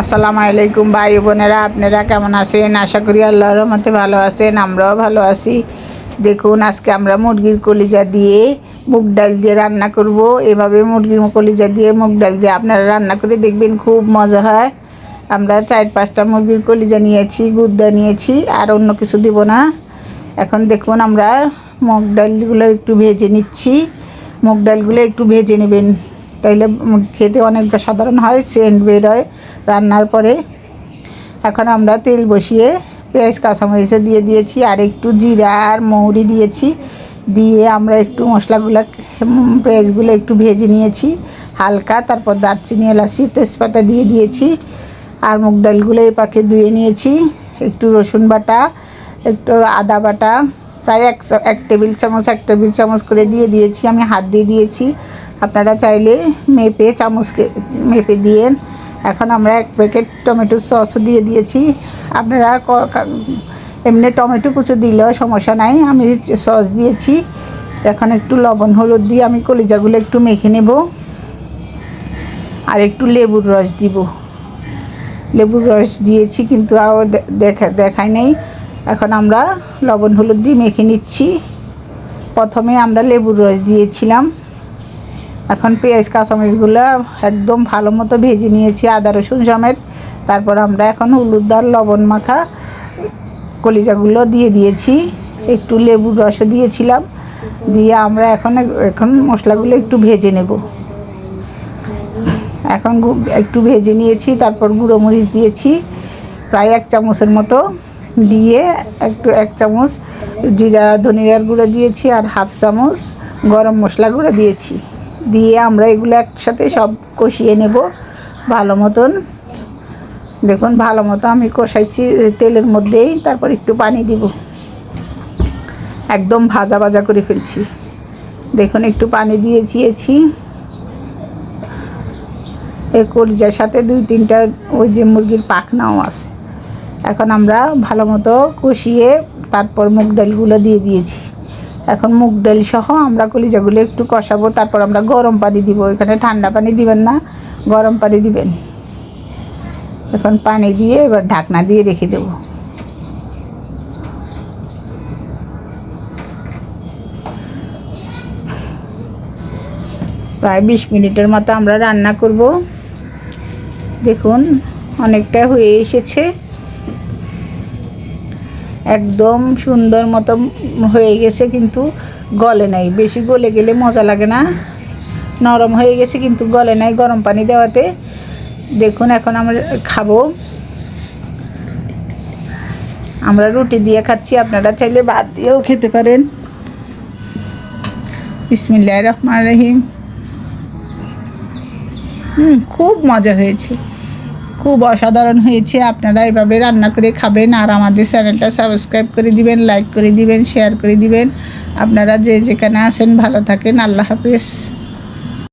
আসসালামু আলাইকুম ভাই বোনেরা, আপনারা কেমন আছেন? আশা করি আল্লাহর মতে ভালো আছেন, আমরাও ভালো আছি। দেখুন, আজকে আমরা মুরগির কলিজা দিয়ে মুগ ডাল দিয়ে রান্না করব। এভাবে মুরগির কলিজা দিয়ে মুগ ডাল দিয়ে আপনারা রান্না করে দেখবেন খুব মজা হয়। আমরা চার পাঁচটা মুরগির কলিজা নিয়েছি গুদ্দা নিয়েছি, আর অন্য কিছু দিব না। এখন দেখুন, আমরা মুগ ডালগুলো একটু ভেজে নিচ্ছি। মুগ ডালগুলো একটু ভেজে নেবেন। তাইলে খেতে অনেক সাধারণ হয়, সেন্ট বের হয় রান্নার পরে এখন আমরা তেল বসিয়ে পেঁয়াজ কাঁচামরিচে দিয়ে দিয়েছি, আর একটু জিরা আর মৌরি দিয়েছি। দিয়ে আমরা একটু মশলাগুলো পেঁয়াজগুলো একটু ভেজে নিয়েছি। হালকা, তারপর দারচিনি, এলাচি, তেজপাতা দিয়ে দিয়েছি। আর মুগ ডালগুলো এই পাখে ধুয়ে নিয়েছি। একটু রসুন বাটা, একটু আদা বাটা, প্রায় এক এক টেবিল চামচ, এক টেবিল চামচ করে দিয়ে দিয়েছি। আমি হাত দিয়ে দিয়েছি। আপনারা চাইলে মেপে চামচকে মেপে দিয়েন এখন আমরা এক প্যাকেট টমেটো সসও দিয়ে দিয়েছি। আপনারা এমনি টমেটো কুচো দিলেও সমস্যা নাই, আমি সস দিয়েছি। এখন একটু লবণ, হলুদ দিয়ে আমি কলিজাগুলো একটু মেখে নেব। আর একটু লেবুর রস দিব। লেবুর রস দিয়েছি কিন্তু দে- দেখা দেখাই নেই। এখন আমরা লবণ, হলুদ দিয়ে মেখে নিচ্ছি। প্রথমে আমরা লেবুর রস দিয়েছিলাম। এখন পেঁয়াজ, কাঁচামরিচগুলো একদম ভালো মতো ভেজে নিয়েছি আদা, রসুন সমেত। তারপর আমরা এখন হলুদ আর লবণ মাখা কলিজাগুলো দিয়ে দিয়েছি। একটু লেবুর রসও দিয়েছিলাম। দিয়ে আমরা এখন এখন মশলাগুলো একটু ভেজে নেব। এখন একটু ভেজে নিয়েছি, তারপর গুঁড়ো মরিচ দিয়েছি, প্রায় এক চামচের মতো। দিয়ে একটু, এক চামচ জিরা, ধনিয়ার গুঁড়ো দিয়েছি আর হাফ চামচ গরম মশলা গুঁড়ো দিয়েছি। দিয়ে আমরা এগুলো একসাথে সব কষিয়ে নেব ভালো মতন। দেখুন, ভালো মতো আমি কষাইছি তেলের মধ্যেই, তারপর একটু পানি দিব। একদম ভাজা ভাজা করে ফেলছি। দেখুন, একটু পানি দিয়ে দিয়েছি। এই কলিজার সাথে দুই তিনটা ওই যে মুরগির পাখনাও আছে। এখন আমরা ভালো মতো কষিয়ে তারপর মুগ ডালগুলো দিয়ে দিয়েছি। এখন মুগ ডাল সহ আমরা কলিজাগুলো একটু কষাবো, তারপর আমরা গরম পানি দিব। এখানে ঠান্ডা পানি দিবেন না, গরম পানি দিবেন। এখন পানি দিয়ে এবার ঢাকনা দিয়ে রেখে দেবো। প্রায় বিশ মিনিটের মতো আমরা রান্না করব। দেখুন, অনেকটা হয়ে এসেছে। একদম সুন্দর মতো হয়ে গেছে, কিন্তু গলে নাই। বেশি গলে গেলে মজা লাগে না। নরম হয়ে গেছে, কিন্তু গলে নাই গরম পানি দেওয়াতে। দেখুন, এখন আমরা খাব। আমরা রুটি দিয়ে খাচ্ছি, আপনারা চাইলে ভাত দিয়েও খেতে পারেন। বিসমিল্লা রহমান রহিম। হুম, খুব মজা হয়েছে। খুব অসাধারণ হয়েছে। আপনারা এভাবে রান্না করে খাবেন আর আমাদের চ্যানেলটা সাবস্ক্রাইব করে দিবেন লাইক করে দিবেন শেয়ার করে দিবেন। আপনারা যে যেখানে আসেন ভালো থাকেন। আল্লাহ হাফেজ।